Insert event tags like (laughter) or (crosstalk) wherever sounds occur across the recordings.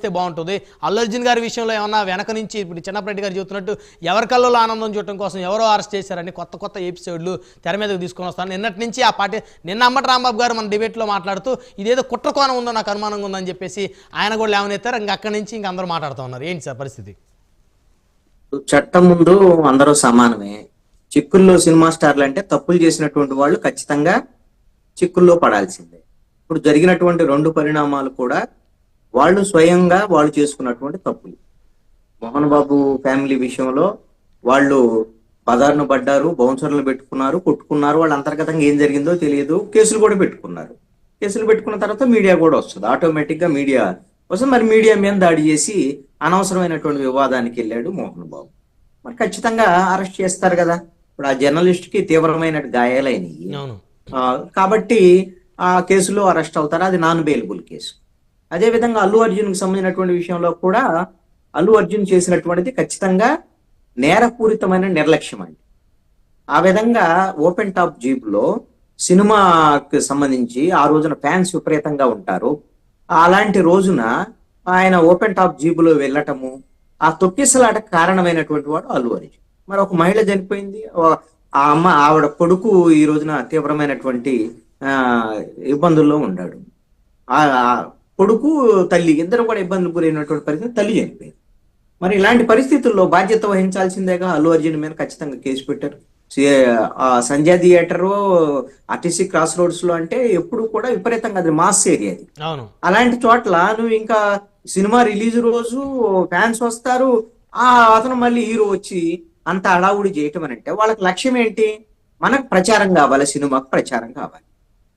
చేస్తే బాగుంటుంది. అల్లర్జున్ గారి విషయంలో ఏమన్నా వెనక నుంచి ఇప్పుడు చిన్నప్పటి గారు చెబుతున్నట్టు ఎవరి కళ్ళలో ఆనందం చూడటం కోసం ఎవరో అరెస్ట్ చేశారని కొత్త కొత్త ఎపిసోడ్లు తెర మీదకి తీసుకొని వస్తాను. నిన్నటి నుంచి ఆ పార్టీ నిన్న అమ్మటి రాంబాబు గారు మన డిబేట్లో మాట్లాడుతూ ఇదేదో కుట్ర కోణం ఉందో నాకు అనుమానంగా ఉందని చెప్పేసి ఆయన కూడా లేవనెత్తారు. ఇంకా అక్కడి నుంచి ఇంక అందరూ మాట్లాడుతూ ఉన్నారు. ఏంటి సార్ పరిస్థితి? చట్టం ముందు అందరూ సమానమే. చిక్కుల్లో సినిమా స్టార్లు అంటే తప్పులు చేసినటువంటి వాళ్ళు ఖచ్చితంగా చిక్కుల్లో పడాల్సిందే. ఇప్పుడు జరిగినటువంటి రెండు పరిణామాలు కూడా వాళ్ళు స్వయంగా వాళ్ళు చేసుకున్నటువంటి తప్పులు. మోహన్ బాబు ఫ్యామిలీ విషయంలో వాళ్ళు బజార్ను పడ్డారు బౌన్సర్లు పెట్టుకున్నారు కొట్టుకున్నారు వాళ్ళ అంతర్గతంగా ఏం జరిగిందో తెలియదు. కేసులు కూడా పెట్టుకున్నారు. కేసులు పెట్టుకున్న తర్వాత మీడియా కూడా వస్తుంది. ఆటోమేటిక్గా మీడియా వస్తుంది. మరి మీడియా మీద దాడి చేసి అనవసరమైనటువంటి వివాదానికి వెళ్ళాడు మోహన్ బాబు. మరి ఖచ్చితంగా అరెస్ట్ చేస్తారు కదా. ఇప్పుడు ఆ జర్నలిస్ట్కి తీవ్రమైన గాయాలైనవి కాబట్టి ఆ కేసులో అరెస్ట్ అవుతారు? అది నాన్ బెయిలబుల్ కేసు. అదే విధంగా అల్లు అర్జున్కి సంబంధించినటువంటి విషయంలో కూడా అల్లు అర్జున్ చేసినటువంటిది ఖచ్చితంగా నేరపూరితమైన నిర్లక్ష్యం అండి. ఆ విధంగా ఓపెన్ టాప్ జీప్లో సినిమాకి సంబంధించి ఆ రోజున ఫ్యాన్స్ విపరీతంగా ఉంటారు. అలాంటి రోజున ఆయన ఓపెన్ టాప్ జీబులో వెళ్ళటము ఆ తొక్కిసలాటకు కారణమైనటువంటి వాడు అల్లు అర్జున్. మరి ఒక మహిళ చనిపోయింది ఆ అమ్మ ఆవిడ కొడుకు ఈ రోజున తీవ్రమైనటువంటి ఆ ఇబ్బందుల్లో ఉన్నాడు కొడుకు తల్లి ఇద్దరు కూడా ఇబ్బందులు గురైనటువంటి పరిస్థితి తల్లి చనిపోయింది. మరి ఇలాంటి పరిస్థితుల్లో బాధ్యత వహించాల్సిందేగా అల్లు అర్జున్ మీద ఖచ్చితంగా కేసు పెట్టారు. సి- ఆ సంజయ్ థియేటర్ ఆర్టీసీ క్రాస్ రోడ్స్లో అంటే ఎప్పుడు కూడా విపరీతంగా అది మాస్ ఏరియా అది అలాంటి చోట్ల నువ్వు ఇంకా సినిమా రిలీజ్ రోజు ఫ్యాన్స్ వస్తారు ఆ అతను మళ్ళీ హీరో వచ్చి అంత అడావుడి చేయటం అని అంటే వాళ్ళకి లక్ష్యం ఏంటి? మనకు ప్రచారం కావాలి సినిమాకు ప్రచారం కావాలి.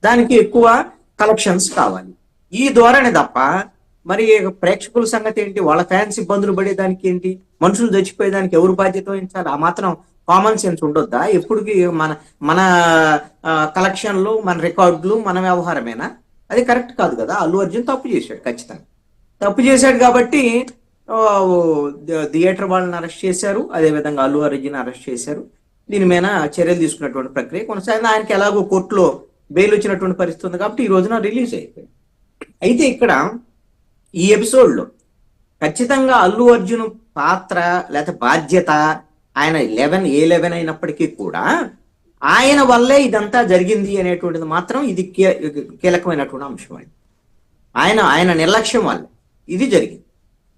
దానికి ఎక్కువ కలెక్షన్స్ కావాలి. ఈ ధోరణి తప్ప మరి ప్రేక్షకుల సంగతి ఏంటి? వాళ్ళ ఫ్యాన్స్ ఇబ్బందులు పడేదానికి ఏంటి? మనుషులు చచ్చిపోయేదానికి ఎవరు బాధ్యత వహించాలి? ఆ మాత్రం కామన్ సెన్స్ ఉండొద్దా? ఎప్పుడుకి మన మన కలెక్షన్లు మన రికార్డులు మన వ్యవహారమేనా? అది కరెక్ట్ కాదు కదా? అల్లు అర్జున్ తప్పు చేశాడు ఖచ్చితంగా. తప్పు చేశాడు కాబట్టి థియేటర్ వాళ్ళని అరెస్ట్ చేశారు. అదే విధంగా అల్లు అర్జున్ అరెస్ట్ చేశారు. దీని మీద చర్యలు తీసుకున్నటువంటి ప్రక్రియ కొనసాగింది. ఆయనకి ఎలాగో కోర్టులో బెయిల్ వచ్చినటువంటి పరిస్థితి ఉంది కాబట్టి ఈ రోజున రిలీజ్ అయిపోయింది. అయితే ఇక్కడ ఈ ఎపిసోడ్లో ఖచ్చితంగా అల్లు అర్జున్ పాత్ర లేకపోతే బాధ్యత ఆయన లెవెన్ ఏ లెవెన్ అయినప్పటికీ కూడా ఆయన వల్లే ఇదంతా జరిగింది అనేటువంటిది మాత్రం ఇది కీ- కీలకమైనటువంటి అంశం అండి ఆయన ఆయన నిర్లక్ష్యం వల్ల ఇది జరిగింది.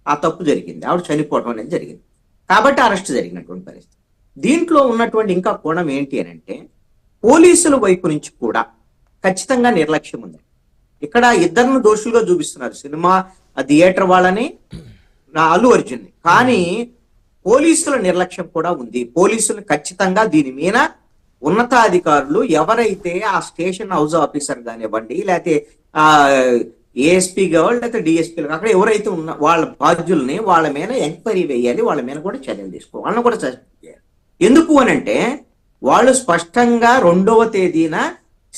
ఆ తప్పు జరిగింది. ఆవిడ చనిపోవడం అనేది జరిగింది. కాబట్టి అరెస్ట్ జరిగినటువంటి పరిస్థితి. దీంట్లో ఉన్నటువంటి ఇంకా కోణం ఏంటి అని అంటే పోలీసుల వైపు నుంచి కూడా ఖచ్చితంగా నిర్లక్ష్యం ఉంది. ఇక్కడ ఇద్దరిని దోషులుగా చూపిస్తున్నారు. సినిమా ఆ థియేటర్ వాళ్ళని నా అల్లు అర్జున్ కానీ పోలీసుల నిర్లక్ష్యం కూడా ఉంది. పోలీసులు ఖచ్చితంగా దీని మీద ఉన్నతాధికారులు ఎవరైతే ఆ స్టేషన్ హౌస్ ఆఫీసర్ కానివ్వండి లేకపోతే ఆ ఏఎస్పీ కావాలి లేకపోతే డిఎస్పీ అక్కడ ఎవరైతే ఉన్న వాళ్ళ బాధ్యుల్ని వాళ్ళ మీద ఎంక్వైరీ వేయాలి వాళ్ళ మీద కూడా చర్యలు తీసుకోవాలి. వాళ్ళని కూడా సస్పెండ్ చేయాలి. ఎందుకు అనంటే వాళ్ళు స్పష్టంగా రెండవ తేదీన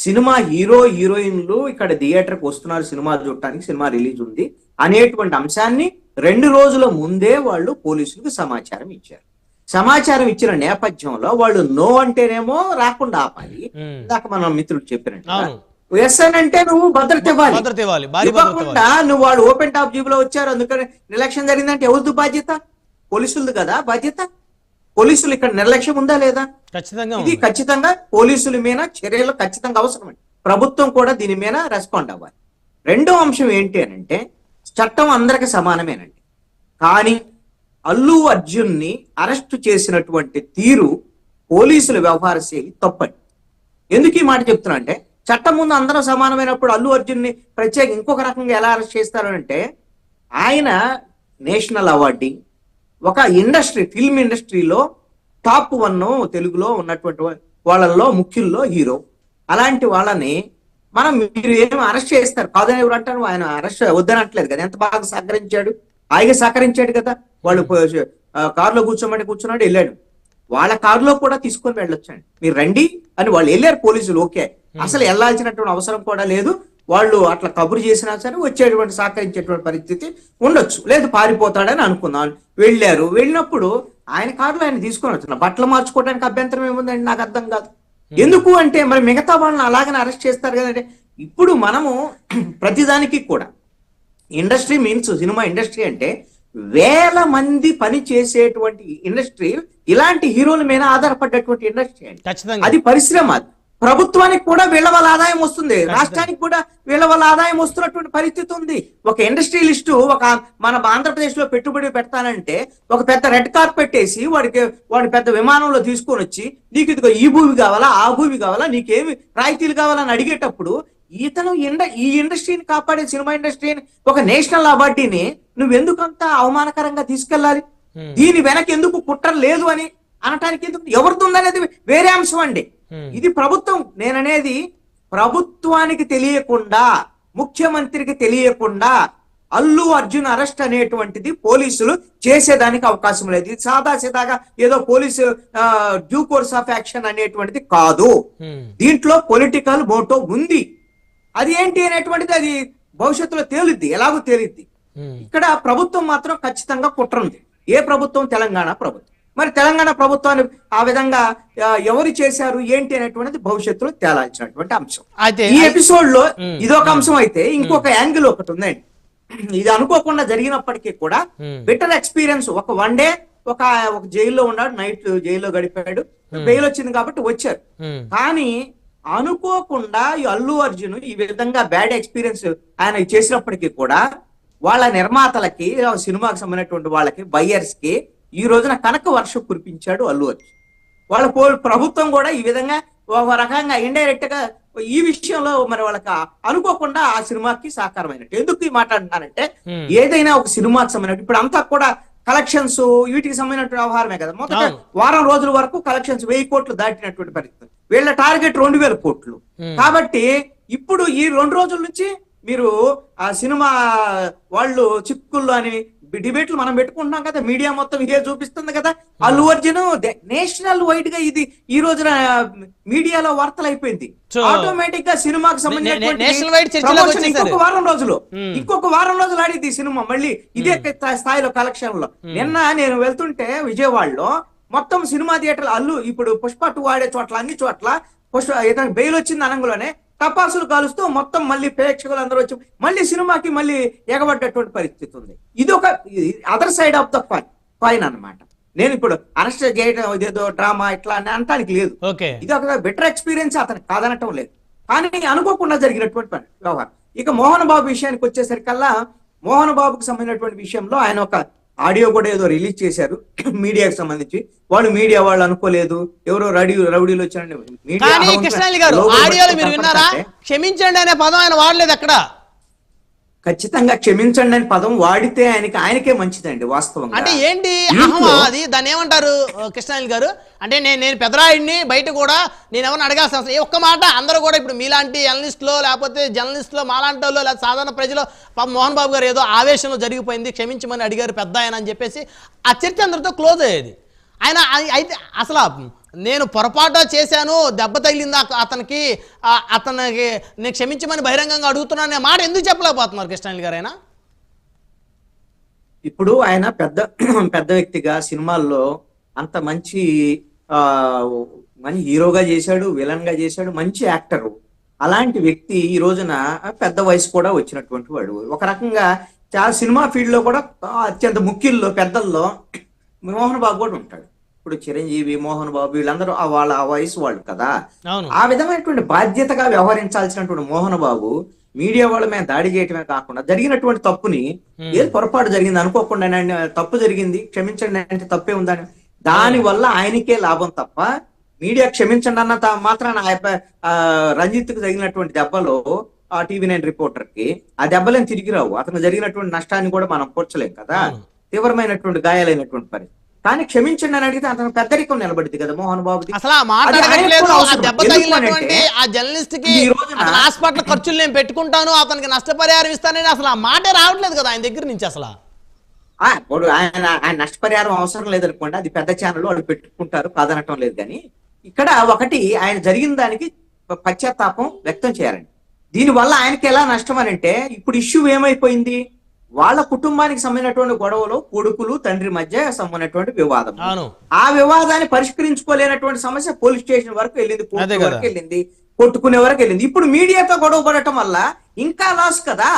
సినిమా హీరో హీరోయిన్లు ఇక్కడ థియేటర్కి వస్తున్నారు సినిమా చూడటానికి సినిమా రిలీజ్ ఉంది అనేటువంటి అంశాన్ని రెండు రోజుల ముందే వాళ్ళు పోలీసులకు సమాచారం ఇచ్చారు. సమాచారం ఇచ్చిన నేపథ్యంలో వాళ్ళు నో అంటేనేమో రాకుండా ఆపాలి. ఇందాక మన మిత్రుడు చెప్పినట్టు ఎస్ అని అంటే నువ్వు భద్రత ఇవ్వాలి. ఇవ్వకుండా నువ్వు వాళ్ళు ఓపెన్ టాప్ జీబ్లో వచ్చారు అందుకని నిర్లక్ష్యం జరిగిందంటే ఎవరిది బాధ్యత? పోలీసులది కదా బాధ్యత? పోలీసులు ఇక్కడ నిర్లక్ష్యం ఉందా లేదా? ఖచ్చితంగా ఇది. ఖచ్చితంగా పోలీసుల మీద చర్యలు ఖచ్చితంగా అవసరం ప్రభుత్వం కూడా దీని మీద రెస్పాండ్ అవ్వాలి. రెండో అంశం ఏంటి అని అంటే చట్టం అందరికి సమానమేనండి. కానీ అల్లు అర్జున్ని అరెస్ట్ చేసినటువంటి తీరు పోలీసుల వ్యవహార శైలి తప్పండి ఎందుకు ఈ మాట చెప్తున్నా అంటే చట్టం ముందు అందరూ సమానమైనప్పుడు అల్లు అర్జున్ని ప్రత్యేక ఇంకొక రకంగా ఎలా అరెస్ట్ చేస్తారు అంటే ఆయన నేషనల్ అవార్డీ ఒక ఇండస్ట్రీ ఫిల్మ్ ఇండస్ట్రీలో టాప్ వన్ తెలుగులో ఉన్నటువంటి వాళ్ళల్లో ముఖ్యుల్లో హీరో. అలాంటి వాళ్ళని మనం మీరు ఏం అరెస్ట్ చేస్తారు? కాదని ఎవరు అంటారు? ఆయన అరెస్ట్ వద్దనట్లేదు కదా. ఎంత బాగా సహకరించాడు? హాయిగా సహకరించాడు కదా. వాళ్ళు కారులో కూర్చోమని కూర్చున్నాడు వెళ్ళాడు. వాళ్ళ కారులో కూడా తీసుకొని వెళ్ళొచ్చండి. మీరు రండి అని వాళ్ళు వెళ్ళారు పోలీసులు. ఓకే. అసలు వెళ్ళాల్సినటువంటి అవసరం కూడా లేదు. వాళ్ళు అట్లా కబురు చేసినా సరే వచ్చేటువంటి సహకరించేటువంటి పరిస్థితి ఉండొచ్చు. లేదు పారిపోతాడని అనుకుందాం వెళ్ళారు. వెళ్ళినప్పుడు ఆయన కారులో ఆయన తీసుకొని వచ్చిన. బట్టలు మార్చుకోవడానికి అభ్యంతరం ఏముందండి? నాకు అర్థం కాదు. ఎందుకు అంటే మరి మిగతా వాళ్ళని అలాగనే అరెస్ట్ చేస్తారు కదంటే ఇప్పుడు మనము (clears throat) ప్రతిదానికి కూడా ఇండస్ట్రీ మీన్స్ సినిమా ఇండస్ట్రీ అంటే వేల మంది పని చేసేటువంటి ఇండస్ట్రీ ఇలాంటి హీరోల మీద ఆధారపడ్డటువంటి ఇండస్ట్రీ అది పరిశ్రమ. ప్రభుత్వానికి కూడా వీళ్ళ వల్ల ఆదాయం వస్తుంది. రాష్ట్రానికి కూడా వీళ్ళ వల్ల ఆదాయం వస్తున్నటువంటి పరిస్థితి ఉంది. ఒక ఇండస్ట్రియలిస్టు ఒక మన ఆంధ్రప్రదేశ్లో పెట్టుబడి పెడతానంటే ఒక పెద్ద రెడ్ కార్పెట్ వేసి వాడికి వాడి పెద్ద విమానంలో తీసుకొని వచ్చి నీకు ఇదిగో ఈ భూమి కావాలా ఆ భూమి కావాలా నీకేమి రాయితీలు కావాలని అడిగేటప్పుడు ఇతను ఇండ ఈ ఇండస్ట్రీని కాపాడే సినిమా ఇండస్ట్రీని ఒక నేషనల్ అవార్డీని నువ్వెందుకు అంత అవమానకరంగా తీసుకెళ్ళాలి. దీని వెనక ఎందుకు కుట్ర లేదు అని అనటానికి ఎందుకు? ఎవరిది ఉందనేది వేరే అంశం అండి. ఇది ప్రభుత్వం. నేననేది ప్రభుత్వానికి తెలియకుండా ముఖ్యమంత్రికి తెలియకుండా అల్లు అర్జున్ అరెస్ట్ అనేటువంటిది పోలీసులు చేసేదానికి అవకాశం లేదు. ఇది సాదా సీదాగా ఏదో police due course of action అనేటువంటిది కాదు. దీంట్లో పొలిటికల్ మోటో ఉంది. అది ఏంటి అనేటువంటిది అది భవిష్యత్తులో తేలుద్ది. ఎలాగో తేలిద్ది. ఇక్కడ ప్రభుత్వం మాత్రం ఖచ్చితంగా కుట్ర ఉంది ఏ ప్రభుత్వం? తెలంగాణ ప్రభుత్వం. మరి తెలంగాణ ప్రభుత్వాన్ని ఆ విధంగా ఎవరు చేశారు ఏంటి అనేటువంటిది భవిష్యత్తులో తేలాల్సినటువంటి అంశం. అయితే ఈ ఎపిసోడ్లో. ఇదొక అంశం అయితే ఇంకొక యాంగిల్ ఒకటి ఉందండి. ఇది అనుకోకుండా జరిగినప్పటికీ కూడా. బెటర్ ఎక్స్పీరియన్స్ ఒక వన్ డే ఒక ఒక జైల్లో ఉన్నాడు నైట్ జైల్లో గడిపాడు బెయిల్ వచ్చింది కాబట్టి వచ్చారు. కానీ అనుకోకుండా ఈ అల్లు అర్జున్ ఈ విధంగా బ్యాడ్ ఎక్స్పీరియన్స్ ఆయన చేసినప్పటికీ కూడా వాళ్ళ నిర్మాతలకి సినిమాకి సంబంధించినటువంటి వాళ్ళకి బయ్యర్స్కి ఈ రోజున కనక వర్షం కురిపించాడు అల్లు అర్జున్ వాళ్ళ పో- ప్రభుత్వం కూడా ఈ విధంగా ఒక రకంగా ఇండైరెక్ట్గా ఈ విషయంలో మరి వాళ్ళకి అనుకోకుండా ఆ సినిమాకి సహకారమైనట్టు ఎందుకు ఈ మాట అంటున్నానంటే Hmm. ఏదైనా ఒక సినిమాకి సంబంధించిన ఇప్పుడు అంతా కూడా కలెక్షన్స్ వీటికి సంబంధించిన వ్యవహారమే కదా మొదట. వారం రోజుల వరకు కలెక్షన్స్ వెయ్యి కోట్లు దాటినటువంటి పరిస్థితి వీళ్ళ టార్గెట్ రెండు వేల కోట్లు. కాబట్టి ఇప్పుడు ఈ రెండు రోజుల నుంచి మీరు ఆ సినిమా వాళ్ళు చిక్కుల్లో అని డిబేట్లు మనం పెట్టుకుంటున్నాం కదా మీడియా మొత్తం ఇదే చూపిస్తుంది కదా. అల్లు అర్జున్ నేషనల్ వైడ్గా ఇది ఈ రోజున మీడియాలో వార్తలు అయిపోయింది ఆటోమేటిక్గా సినిమాకి సంబంధించిన. ఇంకొక వారం రోజులు. ఇంకొక వారం రోజులు ఆడింది ఈ సినిమా. మళ్ళీ ఇదే స్థా- స్థాయిలో కలెక్షన్లో నిన్న నేను వెళ్తుంటే విజయవాడలో మొత్తం సినిమా థియేటర్లు అల్లు ఇప్పుడు పుష్ప టూ ఆడే చోట్ల అన్ని చోట్ల పుష్ప ఏదైనా బెయిల్ వచ్చింది అనంగులోనే టపాసులు కాలుస్తూ మొత్తం మళ్ళీ ప్రేక్షకులు అందరూ వచ్చి మళ్ళీ సినిమాకి మళ్ళీ ఎగబడ్డటువంటి పరిస్థితి ఉంది. ఇది ఒక other side of the coin అన్నమాట. నేను ఇప్పుడు అరెస్ట్ చేయడం ఇదేదో డ్రామా ఇట్లా అని అనటానికి లేదు. ఇది ఒక బెటర్ ఎక్స్పీరియన్స్ అతనికి కాదనటం లేదు. కానీ అనుకోకుండా జరిగినటువంటి పని వ్యవహారం. ఇక మోహన్ బాబు విషయానికి వచ్చేసరికల్లా మోహన్ బాబుకి సంబంధించినటువంటి విషయంలో ఆయన ఒక ఆడియో కూడా ఏదో రిలీజ్ చేశారు (clears throat) మీడియాకి సంబంధించి. వాళ్ళు మీడియా వాళ్ళు అనుకోలేదు. ఎవరో రౌడీ రౌడీలు వచ్చారని. మీడియా కానీ అహంకారం- కృష్ణాలి గారు లోగో ఆడియోలో మీరు విన్నారా? క్షమించండి అనే పదం ఆయన వాడలేదు అక్కడ. ఖచ్చితంగా క్షమించండి అని పదం వాడితే ఆయనకి ఆయనకే మంచిదండి వాస్తవంగా. అంటే ఏంటి? అది దాన్ని ఏమంటారు కృష్ణాలి గారు? అంటే నేను నేను పెద్దరాయుడిని బయట కూడా నేను ఎవరిని అడగాల్సిన అవసరం ఏ ఒక్క మాట అందరూ కూడా ఇప్పుడు మీలాంటి జర్నలిస్టులో లేకపోతే జర్నలిస్టులో మాలాంటి వాళ్ళు లేదా సాధారణ ప్రజలు పాపం మోహన్ బాబు గారు ఏదో ఆవేశంలో జరిగిపోయింది క్షమించమని అడిగారు పెద్ద ఆయన అని చెప్పేసి ఆ చర్చ అందరితో క్లోజ్ అయ్యేది. ఆయన అయి- అయితే అసలు నేను పొరపాటు చేశాను దెబ్బ తగిలింది అతనికి అతనికి నేను క్షమించమని బహిరంగంగా అడుగుతున్నాను అనే మాట ఎందుకు చెప్పలేకపోతున్నారు కృష్ణాలి గారు ఆయన? ఇప్పుడు ఆయన పెద్ద (clears throat) పెద్ద వ్యక్తిగా సినిమాల్లో అంత మంచి ఆ మంచి హీరోగా చేశాడు విలన్గా చేశాడు మంచి యాక్టర్. అలాంటి వ్యక్తి ఈ రోజున పెద్ద వయసు కూడా వచ్చినటువంటి వాడు. ఒక రకంగా చాలా సినిమా ఫీల్డ్లో కూడా అత్యంత ముఖ్యుల్లో పెద్దల్లో (clears throat) మోహన్ బాబు కూడా ఉంటాడు. ఇప్పుడు చిరంజీవి మోహన్ బాబు వీళ్ళందరూ ఆ వాళ్ళ ఆ వయసు వాళ్ళు కదా. ఆ విధమైనటువంటి బాధ్యతగా వ్యవహరించాల్సినటువంటి మోహన్ బాబు మీడియా వాళ్ళ మీద దాడి చేయటమే కాకుండా జరిగినటువంటి తప్పుని ఏది పొరపాటు జరిగింది అనుకోకుండా తప్పు జరిగింది క్షమించండి అంటే తప్పే ఉందని. దాని వల్ల ఆయనకే లాభం తప్ప మీడియా క్షమించండి అన్న తా- మాత్రాన ఆ, రంజిత్కు తగిలినటువంటి దెబ్బలో ఆ టీవీ నైన్ రిపోర్టర్కి ఆ దెబ్బలేం తిరిగి రావు. అతను జరిగినటువంటి నష్టాన్ని కూడా మనం కూర్చలేం కదా. తీవ్రమైనటువంటి గాయాలైనటువంటి పని కానీ క్షమించండి అని అడిగితే అతను పెద్దరికం నిలబడింది కదా మోహన్ బాబుది. అసలు ఆ జర్నలిస్ట్కి హాస్పిటల్ ఖర్చులు నేను పెట్టుకుంటాను అతనికి నష్టపరిహారం ఇస్తానని అసలు ఆ మాటే రావట్లేదు కదా ఆయన దగ్గర నుంచి అసలు. ఆయన ఆయన నష్టపరిహారం అవసరం లేదనుకోండి అది పెద్ద ఛానల్ వాళ్ళు పెట్టుకుంటారు కాదనటం లేదు కానీ ఇక్కడ ఒకటి ఆయన జరిగిన దానికి పశ్చాత్తాపం వ్యక్తం చేయాలండి. దీనివల్ల ఆయనకి ఎలా నష్టం అని అంటే ఇప్పుడు ఇష్యూ ఏమైపోయింది? వాళ్ళ కుటుంబానికి సంబంధించినటువంటి గొడవలు కొడుకులు తండ్రి మధ్య సంబంధించినటువంటి వివాదం. ఆ వివాదాన్ని పరిష్కరించుకోలేనటువంటి సమస్య పోలీస్ స్టేషన్ వరకు వెళ్ళింది కోర్టు. వరకు వెళ్ళింది కొట్టుకునే వరకు వెళ్ళింది. ఇప్పుడు మీడియాతో గొడవ పడటం వల్ల ఇంకా లాస్ కదా.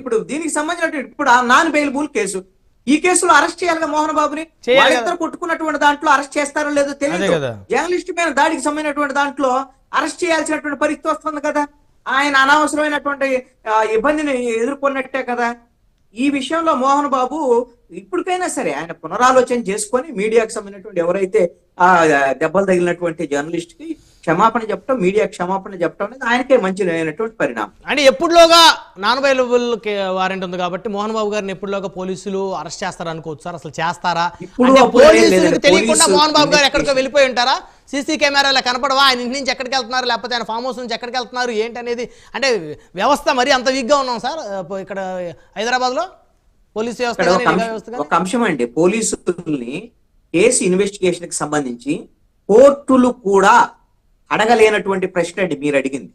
ఇప్పుడు దీనికి సంబంధించిన ఇప్పుడు ఆ నాన్ బెయిలబుల్ కేసు. ఈ కేసులో అరెస్ట్ చేయాలిగా మోహన్ బాబుని? వాళ్ళిద్దరు కొట్టుకున్నటువంటి దాంట్లో అరెస్ట్ చేస్తారో లేదో తెలియదు. జర్నలిస్ట్ మీద దాడికి సంబంధించినటువంటి దాంట్లో అరెస్ట్ చేయాల్సినటువంటి పరిస్థితి వస్తుంది కదా. ఆయన అనవసరమైనటువంటి ఇబ్బందిని ఎదుర్కొన్నట్టే కదా. ఈ విషయంలో మోహన్ బాబు ఇప్పటికైనా సరే ఆయన పునరాలోచన చేసుకొని మీడియాకు సంబంధించినటువంటి ఎవరైతే ఆ దెబ్బలు తగిలినటువంటి జర్నలిస్ట్కి క్షమాపణ చెప్పడం మీడియా క్షమాపణ చెప్పడం అనేది ఆయనకే మంచి అయినటువంటి పరిణామం అంటే ఎప్పుడులోగా నాన్ అవైలబుల్ వారెంట్ ఉంది కాబట్టి మోహన్ బాబు గారిని ఎప్పుడులోగా పోలీసులు అరెస్ట్ చేస్తారా అనుకోవచ్చు సార్ అసలు చేస్తారా ఇప్పుడు. తెలియకుండా మోహన్ బాబు గారు ఎక్కడికో. వెళ్ళిపోయి ఉంటారా సీసీ కెమెరాలో కనపడవా? ఆయన ఇంటి నుంచి ఎక్కడికి వెళ్తున్నారు? లేకపోతే ఆయన ఫామ్ హౌస్ నుంచి ఎక్కడికి వెళ్తున్నారు? ఏంటి అనేది అంటే వ్యవస్థ మరి అంత వీక్గా ఉన్నాం సార్. ఇక్కడ హైదరాబాద్లో పోలీస్ వ్యవస్థ ఒక అంశం- అండి. పోలీసుల్ని కేసు ఇన్వెస్టిగేషన్కి సంబంధించి కోర్టులు కూడా అడగలేనటువంటి ప్రశ్న అండి మీరు అడిగింది.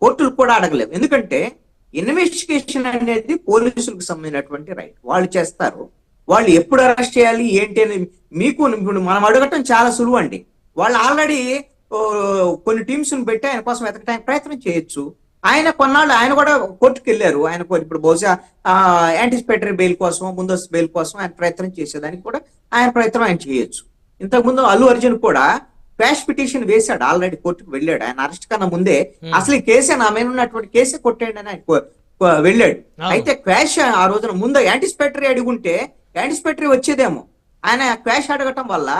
కోర్టులు కూడా అడగలేవు. ఎందుకంటే ఇన్వెస్టిగేషన్ అనేది పోలీసులకు సంబంధించినటువంటి రైట్. వాళ్ళు చేస్తారు. వాళ్ళు ఎప్పుడు అరెస్ట్ చేయాలి? ఏంటి అని మీకు మనం అడగటం చాలా సులువు అండి వాళ్ళు ఆల్రెడీ కొన్ని టీమ్స్ పెట్టి ఆయన కోసం వెతకడానికి ప్రయత్నం చేయొచ్చు. ఆయన కొన్నాళ్ళు ఆయన కూడా కోర్టుకు వెళ్ళారు ఆయన ఇప్పుడు బహుశా యాంటిసిపేటరీ బెయిల్ కోసం ముందస్తు బెయిల్ కోసం ఆయన ప్రయత్నం చేసేదానికి కూడా ఆయన ప్రయత్నం ఆయన చేయొచ్చు. ఇంతకుముందు అల్లు అర్జున్ కూడా క్వాష్ పిటిషన్ వేశాడు. ఆల్రెడీ కోర్టుకు వెళ్ళాడు. ఆయన అరెస్ట్ కన్నా ముందే అసలు ఈ కేసే నా మీద ఉన్నటువంటి కేసే కొట్టేయండి అని ఆయన వెళ్ళాడు. అయితే క్వాష్ ఆ రోజున ముందు యాంటిసిపేటరీ అడుగుంటే యాంటిసిపేటరీ వచ్చేదేమో. ఆయన క్వాష్ అడగటం వల్ల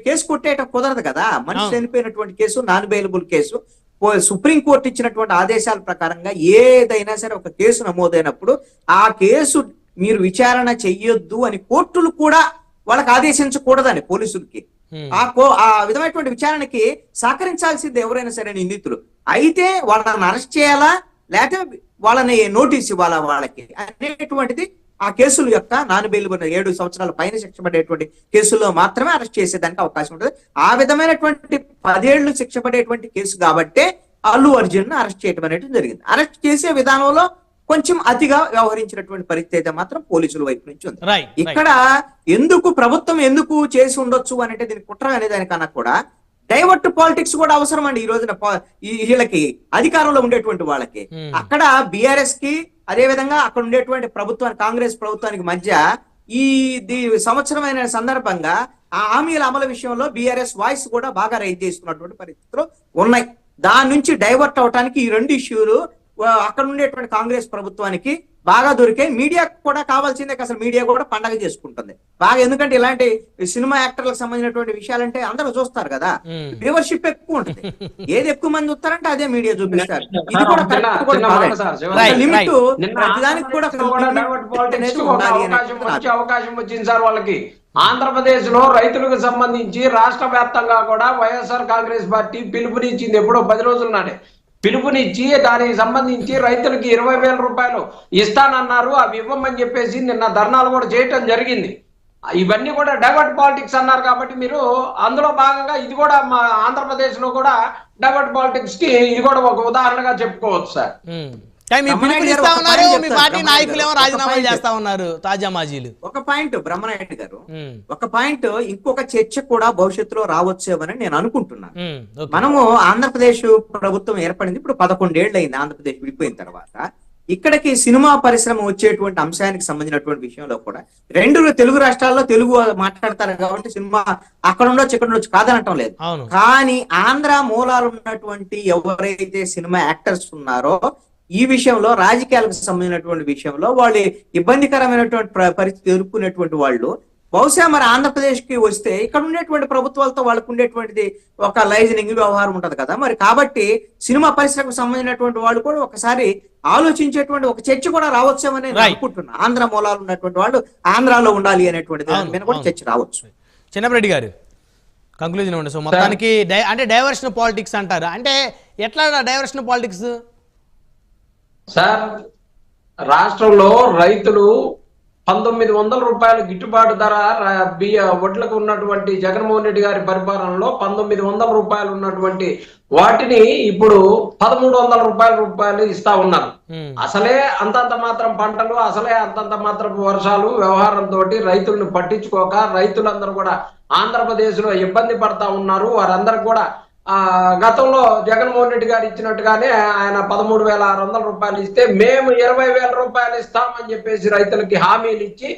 కేసు కొట్టేయటం కుదరదు కదా. మనిషి. చనిపోయినటువంటి కేసు నాన్ బెయిలబుల్ కేసు పో- సుప్రీం కోర్టు ఇచ్చినటువంటి ఆదేశాల ప్రకారంగా ఏదైనా సరే ఒక కేసు నమోదైనప్పుడు ఆ కేసు మీరు విచారణ చెయ్యొద్దు అని కోర్టులు కూడా వాళ్ళకి ఆదేశించకూడదని పోలీసులకి. ఆ కో ఆ విధమైనటువంటి విచారణకి సహకరించాల్సింది ఎవరైనా సరే నిందితులు. అయితే వాళ్ళని అరెస్ట్ చేయాలా? లేకపోతే వాళ్ళని నోటీస్ ఇవ్వాలా వాళ్ళకి? అనేటువంటిది ఆ కేసుల యొక్క నాన్ బెయిలబుల్ ఏడు సంవత్సరాల పైన శిక్ష పడేటువంటి కేసుల్లో మాత్రమే అరెస్ట్ చేసేదానికి అవకాశం ఉంటుంది. ఆ విధమైనటువంటి పదేళ్ళు శిక్ష పడేటువంటి కేసు కాబట్టే అల్లు అర్జున్ అరెస్ట్ చేయడం అనేది జరిగింది. అరెస్ట్ చేసే విధానంలో కొంచెం అతిగా వ్యవహరించినటువంటి పరిస్థితి అయితే మాత్రం పోలీసుల వైపు నుంచి ఉంది. ఇక్కడ ఎందుకు ప్రభుత్వం ఎందుకు చేసి ఉండొచ్చు అని అంటే దీని కుట్ర అనే దానికన్నా కూడా డైవర్ట్ పాలిటిక్స్ కూడా అవసరం అండి ఈ రోజున వీళ్ళకి అధికారంలో ఉండేటువంటి వాళ్ళకి. అక్కడ బిఆర్ఎస్కి అదే విధంగా అక్కడ ఉండేటువంటి ప్రభుత్వానికి కాంగ్రెస్ ప్రభుత్వానికి మధ్య ఈ ది సంవత్సరమైన సందర్భంగా ఆ హామీల అమలు విషయంలో బిఆర్ఎస్ వాయిస్ కూడా బాగా రైజ్ చేస్తున్నటువంటి పరిస్థితులు ఉన్నాయి దాని నుంచి డైవర్ట్ అవడానికి ఈ రెండు ఇష్యూలు అక్కడ ఉండేటువంటి కాంగ్రెస్ ప్రభుత్వానికి బాగా దొరికాయి మీడియా కూడా కావాల్సిందే అసలు మీడియా కూడా పండగ చేసుకుంటుంది. బాగా ఎందుకంటే ఇలాంటి సినిమా యాక్టర్లకు సంబంధించినటువంటి విషయాలంటే అందరూ చూస్తారు కదా. వ్యూవర్షిప్ ఎక్కువ ఉంటుంది. (laughs) ఏది ఎక్కువ మంది చూస్తారంటే అదే మీడియా చూపిస్తారు. ఇది కూడా కరెక్ట్ కూడా చిన్న మాట కాదండి. సార్, శివ- ఒక Right, limit right. నిన్న ప్రతిదానికి కూడా అవకాశం వచ్చింది సార్ వాళ్ళకి. ఆంధ్రప్రదేశ్లో రైతులకు సంబంధించి రాష్ట్ర వ్యాప్తంగా కూడా వైఎస్ఆర్ కాంగ్రెస్ పార్టీ పిలుపునిచ్చింది ఎప్పుడో పది రోజుల నాడే. పిలుపునిచ్చి దానికి సంబంధించి రైతులకి ఇరవై వేల రూపాయలు ఇస్తానన్నారు. అవి ఇవ్వమని చెప్పేసి నిన్న ధర్నాలు కూడా చేయటం జరిగింది. ఇవన్నీ కూడా డైవర్ట్ పాలిటిక్స్ అన్నారు కాబట్టి మీరు అందులో భాగంగా ఇది కూడా మా ఆంధ్రప్రదేశ్లో కూడా డైవర్ట్ పాలిటిక్స్కి ఇది కూడా ఒక ఉదాహరణగా చెప్పుకోవచ్చు సార్. పిలుపునిస్తా ఉన్నారు మీ పార్టీ నాయకులు ఏమో రాజీనామాలు చేస్తా ఉన్నారు తాజా మాజీలు. ఒక పాయింట్ బ్రహ్మనాయుడు గారు. ఒక పాయింట్ ఇంకొక చర్చ కూడా భవిష్యత్తులో రావచ్చేమని నేను అనుకుంటున్నాను. మనము ఆంధ్రప్రదేశ్ ప్రభుత్వం ఏర్పడింది ఇప్పుడు పదకొండేళ్ళు అయింది ఆంధ్రప్రదేశ్ విడిపోయిన తర్వాత. ఇక్కడికి సినిమా పరిశ్రమ వచ్చేటువంటి అంశానికి సంబంధించినటువంటి విషయంలో కూడా రెండు తెలుగు రాష్ట్రాల్లో తెలుగు మాట్లాడతారు కాబట్టి సినిమా అక్కడ ఉండొచ్చు ఇక్కడ ఉండొచ్చు కాదనటం లేదు. కానీ ఆంధ్ర మూలాలు ఉన్నటువంటి ఎవరైతే సినిమా యాక్టర్స్ ఉన్నారో ఈ విషయంలో రాజకీయాలకు సంబంధించినటువంటి విషయంలో వాళ్ళు ఇబ్బందికరమైనటువంటి ప్ర- పరిస్థితి ఎదుర్కొనేటువంటి వాళ్ళు. బహుశా మరి ఆంధ్రప్రదేశ్కి వస్తే ఇక్కడ ఉండేటువంటి ప్రభుత్వాలతో వాళ్ళకు ఉండేటువంటిది ఒక లైజనింగ్ వ్యవహారం ఉంటది కదా. మరి కాబట్టి సినిమా పరిశ్రమకు సంబంధించినటువంటి వాళ్ళు కూడా ఒకసారి ఆలోచించేటువంటి ఒక చర్చ కూడా రావచ్చేమని నేను Right. అనుకుంటున్నా. ఆంధ్ర మూలాలు ఉన్నటువంటి వాళ్ళు ఆంధ్రాలో ఉండాలి అనేటువంటి దాని మీద కూడా. చర్చ రావచ్చు. చిన్నపరెడ్డి గారు కంక్లూజన్ ఇవ్వండి. సో మొత్తానికి అంటే డైవర్షన్ పాలిటిక్స్ అంటారు. అంటే ఎట్లా డైవర్షన్ పాలిటిక్స్ సార్ రాష్ట్రంలో రైతులు పంతొమ్మిది వందల రూపాయల గిట్టుబాటు ధర బియ్య వడ్లకు ఉన్నటువంటి జగన్మోహన్ రెడ్డి గారి పరిపాలనలో పంతొమ్మిది వందల రూపాయలు ఉన్నటువంటి వాటిని ఇప్పుడు పదమూడు వందల రూపాయల రూపాయలు ఇస్తా ఉన్నారు. అసలే అంతంత మాత్రం పంటలు అసలే అంతంత మాత్రం వర్షాలు వ్యవహారంతో రైతులను పట్టించుకోక రైతులందరూ కూడా ఆంధ్రప్రదేశ్లో ఇబ్బంది పడతా ఉన్నారు. వారందరికి కూడా గతంలో జగన్మోహన్ రెడ్డి గారు ఇచ్చినట్టుగానే ఆయన పదమూడు వేల ఆరు వందల రూపాయలు ఇస్తే మేము ఇరవై వేల రూపాయలు ఇస్తామని చెప్పేసి రైతులకి హామీలు ఇచ్చి